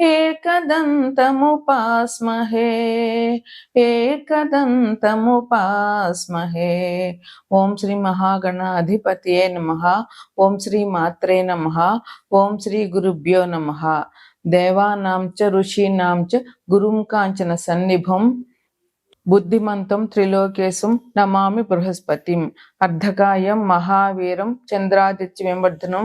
ఏకదంతముపాస్మహే ఏకదంతముపాస్మహే. ఓం శ్రీ మహాగణాధిపతియే నమ. ఓం శ్రీ మాత్రే నమ. ఓం శ్రీ గురుభ్యో నమ. దేవానాం చ ఋషీనాం చ గురుం కాంచన సన్నిభం. బుద్ధిమంతం త్రిలోకేశం నమామి బృహస్పతిం. అర్ధకాయం మహావీరం చంద్రాదిత్య వివర్ధనం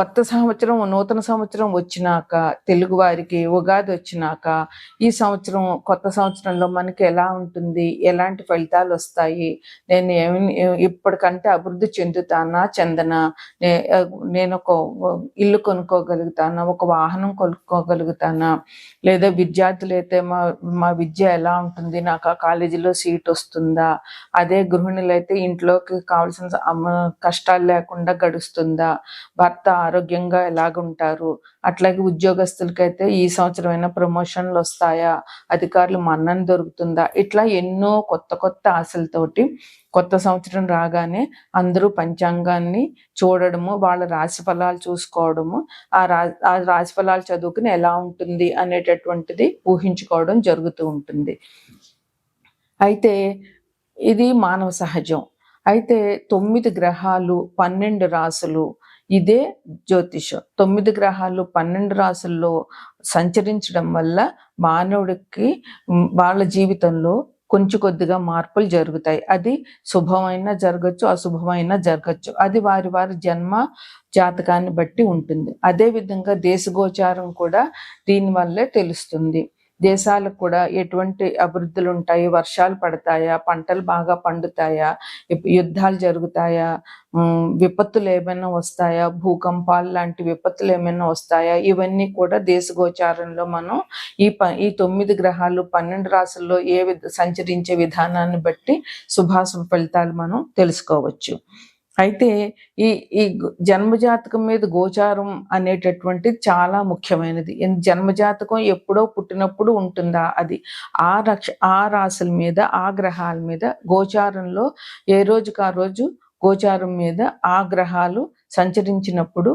కొత్త సంవత్సరం నూతన సంవత్సరం వచ్చినాక తెలుగు వారికి ఉగాది వచ్చినాక ఈ సంవత్సరం కొత్త సంవత్సరంలో మనకి ఎలా ఉంటుంది? ఎలాంటి ఫలితాలు వస్తాయి? నేను ఏమి ఇప్పటికంటే అభివృద్ధి చెందుతానా చెందనా? నేను ఒక ఇల్లు కొనుక్కోగలుగుతానా? ఒక వాహనం కొనుక్కోగలుగుతానా? లేదా విద్యార్థులు అయితే మా మా విద్య ఎలా ఉంటుంది? నాకు ఆ కాలేజీలో సీట్ వస్తుందా? అదే గృహిణులు అయితే ఇంట్లోకి కావాల్సిన కష్టాలు లేకుండా గడుస్తుందా? భర్త ఆరోగ్యంగా ఎలాగుంటారు? అట్లాగే ఉద్యోగస్తులకైతే ఈ సంవత్సరం అయినా ప్రమోషన్లు వస్తాయా? అధికారులు మన్నన దొరుకుతుందా? ఇట్లా ఎన్నో కొత్త కొత్త ఆశలతోటి కొత్త సంవత్సరం రాగానే అందరూ పంచాంగాన్ని చూడడము వాళ్ళ రాశి ఫలాలు చూసుకోవడము ఆ రా ఆ రాశి ఫలాలు చదువుకుని ఎలా ఉంటుంది అనేటటువంటిది ఊహించుకోవడం జరుగుతూ ఉంటుంది. అయితే ఇది మానవ సహజం. అయితే తొమ్మిది గ్రహాలు పన్నెండు రాసులు ఇదే జ్యోతిషం తొమ్మిది గ్రహాలు పన్నెండు రాసుల్లో సంచరించడం వల్ల మానవుడికి వాళ్ళ జీవితంలో కొంచెం కొద్దిగా మార్పులు జరుగుతాయి. అది శుభమైన జరగచ్చు అశుభమైన జరగచ్చు. అది వారి వారి జన్మ జాతకాన్ని బట్టి ఉంటుంది. అదే విధంగా దేశగోచారం కూడా దీనివల్లే తెలుస్తుంది. దేశాలకు కూడా ఎటువంటి అభివృద్ధులు ఉంటాయి వర్షాలు పడతాయా? పంటలు బాగా పండుతాయా? యుద్ధాలు జరుగుతాయా? విపత్తులు ఏమైనా వస్తాయా? భూకంపాలు లాంటి విపత్తులు ఏమైనా వస్తాయా? ఇవన్నీ కూడా దేశగోచారంలో మనం ఈ ప ఈ తొమ్మిది గ్రహాలు పన్నెండు రాసుల్లో ఏ సంచరించే విధానాన్ని బట్టి శుభాశుభ ఫలితాలు మనం తెలుసుకోవచ్చు. అయితే ఈ ఈ జన్మజాతకం మీద గోచారం అనేటటువంటిది చాలా ముఖ్యమైనది. జన్మజాతకం ఎప్పుడో పుట్టినప్పుడు ఉంటుందా అది? ఆ రక్ష ఆ రాశుల మీద ఆ గ్రహాల మీద గోచారంలో ఏ రోజుకు ఆ రోజు? గోచారం మీద ఆ గ్రహాలు సంచరించినప్పుడు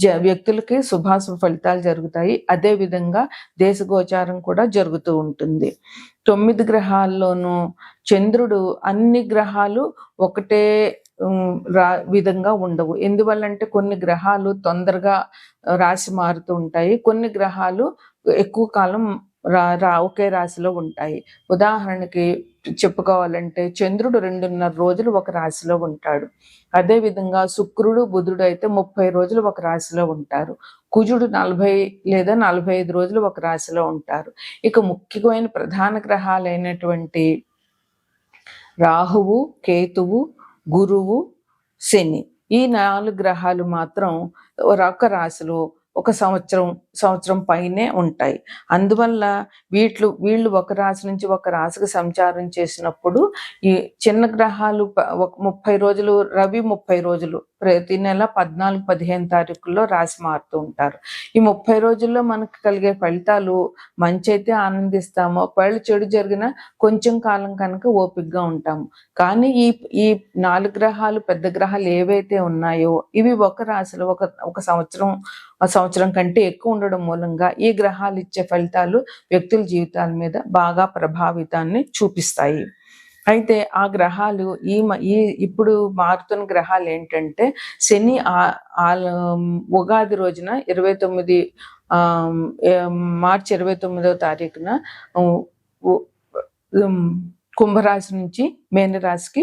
జ వ్యక్తులకి శుభాశుభ ఫలితాలు జరుగుతాయి. అదే విధంగా దేశ గోచారం కూడా జరుగుతూ ఉంటుంది. తొమ్మిది గ్రహాల్లోనూ చంద్రుడు అన్ని గ్రహాలు ఒకటే రా విధంగా ఉండవు. ఎందువల్లంటే కొన్ని గ్రహాలు తొందరగా రాశి మారుతూ ఉంటాయి. కొన్ని గ్రహాలు ఎక్కువ కాలం రా రా ఒకే రాశిలో ఉంటాయి. ఉదాహరణకి చెప్పుకోవాలంటే చంద్రుడు రెండున్నర రోజులు ఒక రాశిలో ఉంటాడు. అదే విధంగా శుక్రుడు బుధుడు అయితే ముప్పై రోజులు ఒక రాశిలో ఉంటారు. కుజుడు నలభై లేదా నలభై ఐదు రోజులు ఒక రాశిలో ఉంటారు. ఇక ముఖ్యమైన ప్రధాన గ్రహాలైనటువంటి రాహువు కేతువు గురువు శని. ఈ నాలుగు గ్రహాలు మాత్రం ఒక రాశిలో ఒక సంవత్సరం సంవత్సరం పైనే ఉంటాయి. అందువల్ల వీట్లు వీళ్ళు ఒక రాశి నుంచి ఒక రాశికి సంచారం చేసినప్పుడు ఈ చిన్న గ్రహాలు ఒక ముప్పై రోజులు రవి ముప్పై రోజులు ప్రతి నెల పద్నాలుగు పదిహేను తారీఖుల్లో రాసి మారుతూ ఉంటారు. ఈ ముప్పై రోజుల్లో మనకు కలిగే ఫలితాలు మంచి అయితే ఆనందిస్తాము. ఒకవేళ చెడు జరిగిన కొంచెం కాలం కనుక ఓపికగా ఉంటాము. కానీ ఈ ఈ నాలుగు గ్రహాలు పెద్ద గ్రహాలు ఏవైతే ఉన్నాయో ఇవి ఒక రాశిలో ఒక ఒక సంవత్సరం సంవత్సరం కంటే ఎక్కువ ఉండడం మూలంగా ఈ గ్రహాలు ఇచ్చే ఫలితాలు వ్యక్తుల జీవితాల మీద బాగా ప్రభావితాన్ని చూపిస్తాయి. అయితే ఆ గ్రహాలు ఈ మ- ఈ ఇప్పుడు మారుతున్న గ్రహాలు ఏంటంటే శని ఆ- ఉగాది రోజున ఇరవై తొమ్మిది మార్చి ఇరవై తొమ్మిదో తారీఖున ఉ- కుంభరాశి నుంచి మేనరాశికి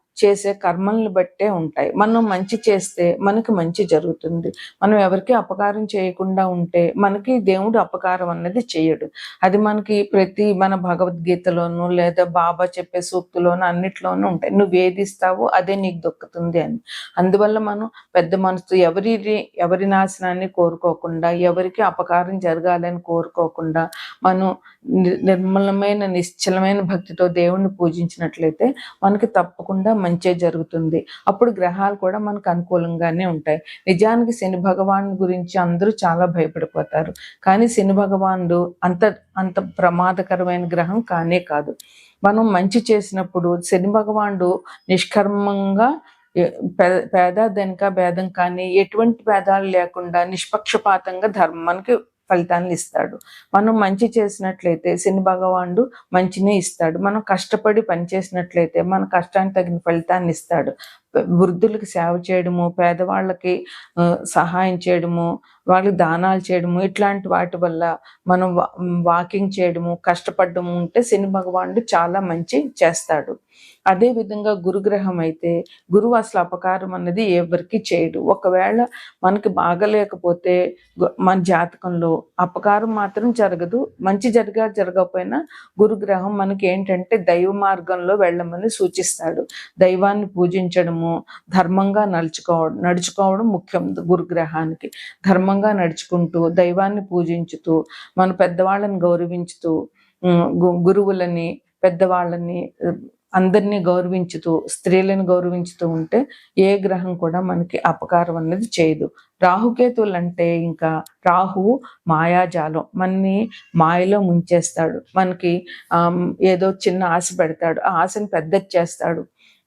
చేసే కర్మల్ని బట్టే ఉంటాయి. మనం మంచి చేస్తే మనకి మంచి జరుగుతుంది. మనం ఎవరికి అపకారం చేయకుండా ఉంటే మనకి దేవుడు అపకారం అన్నది చేయడు. అది మనకి ప్రతి మన భగవద్గీతలోను లేదా బాబా చెప్పే సూక్తులోను అన్నిట్లోనూ ఉంటాయి. నువ్వు ఏది ఇస్తావో అదే నీకు దొక్కుతుంది అని. అందువల్ల మనం పెద్ద మనసు ఎవరి ఎవరి నాశనాన్ని కోరుకోకుండా ఎవరికి అపకారం జరగాలని కోరుకోకుండా మనం నిర్మలమైన నిశ్చలమైన భక్తితో దేవుణ్ణి పూజించినట్లయితే మనకి తప్పకుండా జరుగుతుంది. అప్పుడు గ్రహాలు కూడా మనకు అనుకూలంగానే ఉంటాయి. నిజానికి శని భగవాన్ గురించి అందరూ చాలా భయపడిపోతారు. కానీ శని భగవానుడు అంత అంత ప్రమాదకరమైన గ్రహం కానే కాదు. మనం మంచి చేసినప్పుడు శని భగవానుడు నిష్కర్మంగా పేద ధనిక భేదం కానీ ఎటువంటి భేదాలు లేకుండా నిష్పక్షపాతంగా ధర్మానికి మనకి ఫలితాన్ని ఇస్తాడు. మనం మంచి చేసినట్లయితే శని భగవానుడు మంచినే ఇస్తాడు. మనం కష్టపడి పని చేసినట్లయితే మన కష్టానికి తగిన ఫలితాన్ని ఇస్తాడు. వృద్ధులకు సేవ చేయడము పేదవాళ్ళకి సహాయం చేయడము వాళ్ళు దానాలు చేయడము ఇట్లాంటి వాటి వల్ల మనం వాకింగ్ చేయడము కష్టపడడము ఉంటే శని భగవానుడు చాలా మంచి చేస్తాడు. అదే విధంగా గురుగ్రహం అయితే గురువు అసలు అపకారం అన్నది ఎవరికి చేయడు. ఒకవేళ మనకి బాగలేకపోతే మన జాతకంలో అపకారం మాత్రం జరగదు. మంచి జరగా జరగకపోయినా గురుగ్రహం మనకి ఏంటంటే దైవ మార్గంలో వెళ్ళమని సూచిస్తాడు. దైవాన్ని పూజించడము ధర్మంగా నడుచుకోవడం నడుచుకోవడం ముఖ్యం గురుగ్రహానికి. క్రమంగా నడుచుకుంటూ దైవాన్ని పూజించుతూ మన పెద్దవాళ్ళని గౌరవించుతూ గురువులని పెద్దవాళ్ళని అందరినీ గౌరవించుతూ స్త్రీలను గౌరవించుతూ ఉంటే ఏ గ్రహం కూడా మనకి అపకారం అనేది చేయదు. రాహుకేతువులు అంటే ఇంకా రాహు మాయాజాలం. మనని మాయలో ముంచేస్తాడు. మనకి ఏదో చిన్న ఆశ పెడతాడు. ఆ ఆశని పెద్దది చేస్తాడు.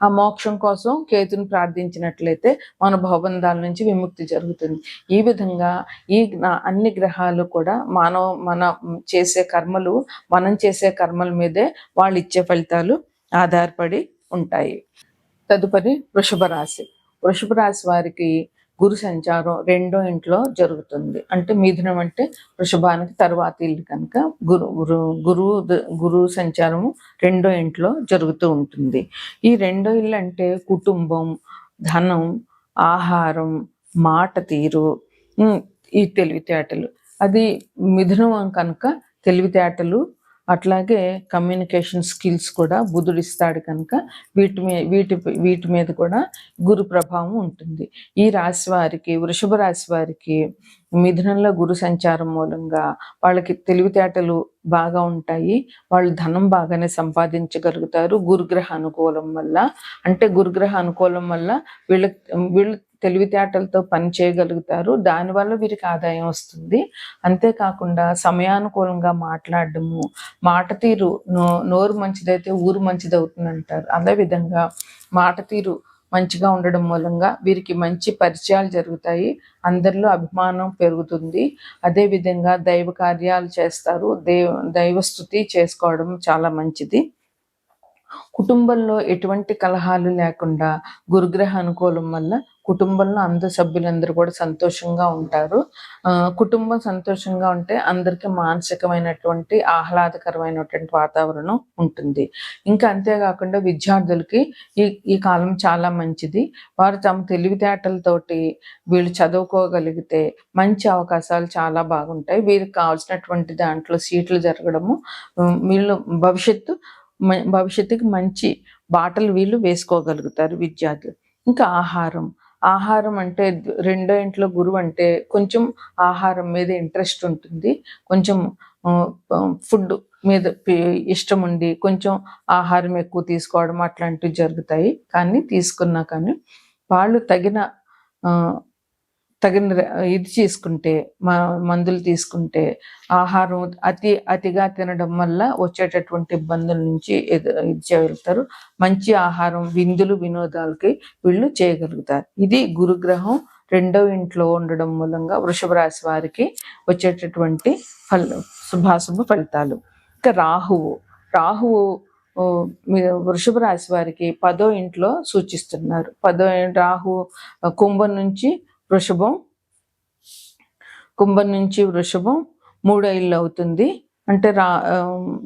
ఆ మోక్షం కోసం కేతుని ప్రార్థించినట్లయితే మన భవబంధాల నుంచి విముక్తి జరుగుతుంది. ఈ విధంగా ఈ అన్ని గ్రహాలు కూడా మానవ మన చేసే కర్మలు మనం చేసే కర్మల మీదే వాళ్ళు ఇచ్చే ఫలితాలు ఆధారపడి ఉంటాయి. తదుపరి వృషభ రాశి. వృషభ రాశి వారికి గురు సంచారం రెండో ఇంట్లో జరుగుతుంది. అంటే మిథునం అంటే వృషభానికి తర్వాత ఇల్లు కనుక గురు గురు గురువు గురువు సంచారము రెండో ఇంట్లో జరుగుతూ ఉంటుంది. ఈ రెండో ఇల్లు అంటే కుటుంబం ధనం ఆహారం మాట తీరు ఈ తెలివితేటలు. అది మిథునం కనుక తెలివితేటలు అట్లాగే కమ్యూనికేషన్ స్కిల్స్ కూడా బుధుడు ఇస్తాడు కనుక వీటి మీ వీటి వీటి మీద కూడా గురు ప్రభావం ఉంటుంది. ఈ రాశి వారికి వృషభ రాశి వారికి మిథునంలో గురు సంచారం మూలంగా వాళ్ళకి తెలివితేటలు బాగా ఉంటాయి. వాళ్ళు ధనం బాగానే సంపాదించగలుగుతారు. గురుగ్రహ అనుకూలం వల్ల అంటే గురుగ్రహ అనుకూలం వల్ల వీళ్ళ వీళ్ళు తెలివితేటలతో పని చేయగలుగుతారు. దానివల్ల వీరికి ఆదాయం వస్తుంది. అంతేకాకుండా సమయానుకూలంగా మాట్లాడడము మాట తీరు నో నోరు మంచిదైతే ఊరు మంచిది అవుతుంది అంటారు అదేవిధంగా మాట తీరు మంచిగా ఉండడం మూలంగా వీరికి మంచి పరిచయాలు జరుగుతాయి. అందరిలో అభిమానం పెరుగుతుంది. అదే విధంగా దైవ కార్యాలు చేస్తారు. దేవ దైవస్థుతి చేసుకోవడం చాలా మంచిది. కుటుంబంలో ఎటువంటి కలహాలు లేకుండా గురుగ్రహ అనుకూలం వల్ల కుటుంబంలో అందరు సభ్యులందరూ కూడా సంతోషంగా ఉంటారు. కుటుంబం సంతోషంగా ఉంటే అందరికీ మానసికమైనటువంటి ఆహ్లాదకరమైనటువంటి వాతావరణం ఉంటుంది. ఇంకా అంతేకాకుండా విద్యార్థులకి ఈ ఈ కాలం చాలా మంచిది. వారు తమ తెలివితేటలతోటి వీళ్ళు చదువుకోగలిగితే మంచి అవకాశాలు చాలా బాగుంటాయి. వీరికి కావాల్సినటువంటి దాంట్లో సీట్లు జరగడము వీళ్ళు భవిష్యత్తు భవిష్యత్తుకి మంచి బాటలు వీళ్ళు వేసుకోగలుగుతారు విద్యార్థులు. ఇంకా ఆహారం ఆహారం అంటే రెండో ఇంట్లో గురువు అంటే కొంచెం ఆహారం మీద ఇంట్రెస్ట్ ఉంటుంది. కొంచెం ఫుడ్ మీద ఇష్టం ఉండి కొంచెం ఆహారం ఎక్కువ తీసుకోవడం అట్లాంటివి జరుగుతాయి. కానీ తీసుకున్నా కానీ వాళ్ళు తగిన ఆ, తగిన ఇది చేసుకుంటే మ- మందులు తీసుకుంటే ఆహారం అతి అతిగా తినడం వల్ల వచ్చేటటువంటి ఇబ్బందుల నుంచి ఇది చేయగలుగుతారు. మంచి ఆహారం విందులు వినోదాలకి వీళ్ళు చేయగలుగుతారు. ఇది గురుగ్రహం రెండో ఇంట్లో ఉండడం మూలంగా వృషభ రాశి వారికి వచ్చేటటువంటి ఫల శుభాశుభ ఫలితాలు. ఇంకా రాహువు రాహువు వృషభ రాశి వారికి పదో ఇంట్లో సూచిస్తున్నారు. పదో రాహు కుంభం నుంచి వృషభం. కుంభం నుంచి వృషభం మూడో ఇల్లు అవుతుంది. అంటే రా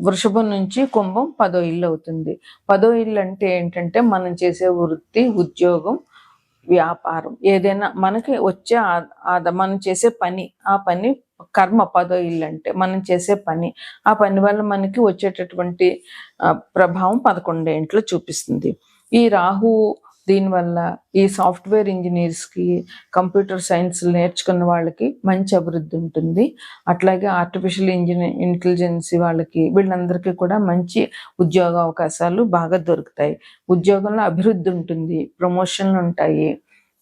వృషభం నుంచి కుంభం పదో ఇల్లు అవుతుంది. పదో ఇల్లు అంటే ఏంటంటే మనం చేసే వృత్తి ఉద్యోగం వ్యాపారం. ఏదైనా మనకి వచ్చే ఆ- ఆద మనం చేసే పని ఆ పని కర్మ పదో ఇల్లు అంటే మనం చేసే పని ఆ పని వల్ల మనకి వచ్చేటటువంటి ప్రభావం పదకొండేంట్లో చూపిస్తుంది. ఈ రాహు దీనివల్ల ఈ సాఫ్ట్వేర్ ఇంజనీర్స్కి కంప్యూటర్ సైన్స్ నేర్చుకున్న వాళ్ళకి మంచి అభివృద్ధి ఉంటుంది. అట్లాగే ఆర్టిఫిషియల్ ఇంజనీర్ ఇంటెలిజెన్సీ వాళ్ళకి వీళ్ళందరికీ కూడా మంచి ఉద్యోగ అవకాశాలు బాగా దొరుకుతాయి. ఉద్యోగంలో అభివృద్ధి ఉంటుంది ప్రమోషన్లు ఉంటాయి.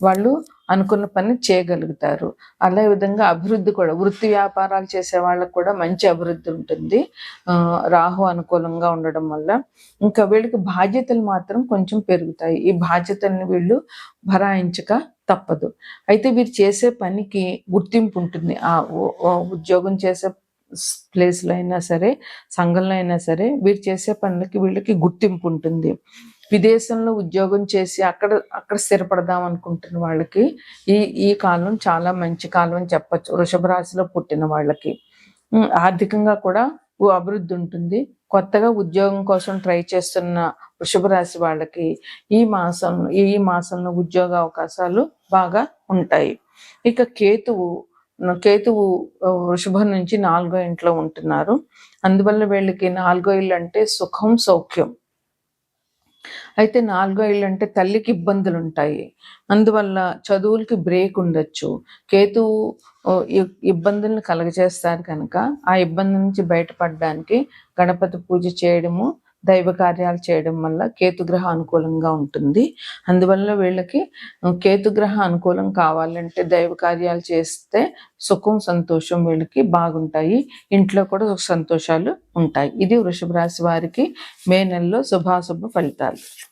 వాళ్ళు అనుకున్న పని చేయగలుగుతారు. అలా విధంగా అభివృద్ధి కూడా వృత్తి వ్యాపారాలు చేసే వాళ్ళకు కూడా మంచి అభివృద్ధి ఉంటుంది. రాహు అనుకూలంగా ఉండడం వల్ల. ఇంకా వీళ్ళకి బాధ్యతలు మాత్రం కొంచెం పెరుగుతాయి. ఈ బాధ్యతల్ని వీళ్ళు భరాయించక తప్పదు. అయితే వీరు చేసే పనికి గుర్తింపు ఉంటుంది. ఆ ఉద్యోగం చేసే ప్లేస్లో అయినా సరే సంఘంలో అయినా సరే వీరు చేసే పనులకి వీళ్ళకి గుర్తింపు ఉంటుంది. విదేశంలో ఉద్యోగం చేసి అక్కడ అక్కడ స్థిరపడదాం అనుకుంటున్న వాళ్ళకి ఈ ఈ కాలం చాలా మంచి కాలం అని చెప్పచ్చు. వృషభ రాశిలో పుట్టిన వాళ్ళకి. ఆర్థికంగా కూడా ఓ అభివృద్ధి ఉంటుంది. కొత్తగా ఉద్యోగం కోసం ట్రై చేస్తున్న వృషభ రాశి వాళ్ళకి ఈ మాసం ఈ మాసంలో ఉద్యోగ అవకాశాలు బాగా ఉంటాయి. ఇక కేతువు కేతువు వృషభం నుంచి నాలుగో ఇంట్లో ఉంటున్నారు. అందువల్ల వీళ్ళకి నాలుగో ఇల్లు అంటే సుఖం సౌఖ్యం. అయితే నాలుగో ఇల్లు అంటే తల్లికి ఇబ్బందులు ఉంటాయి అందువల్ల చదువులకి బ్రేక్ ఉండొచ్చు. కేతువు ఇబ్బందులను కలగజేస్తారు కనుక ఆ ఇబ్బంది నుంచి బయటపడడానికి గణపతి పూజ చేయడము దైవ కార్యాలు చేయడం వల్ల కేతుగ్రహ అనుకూలంగా ఉంటుంది. అందువల్ల వీళ్ళకి కేతుగ్రహ అనుకూలం కావాలంటే దైవ కార్యాలు చేస్తే సుఖం సంతోషం వీళ్ళకి బాగుంటాయి. ఇంట్లో కూడా సుఖ సంతోషాలు ఉంటాయి. ఇది వృషభ రాశి వారికి మే నెలలో శుభాశుభ ఫలితాలు.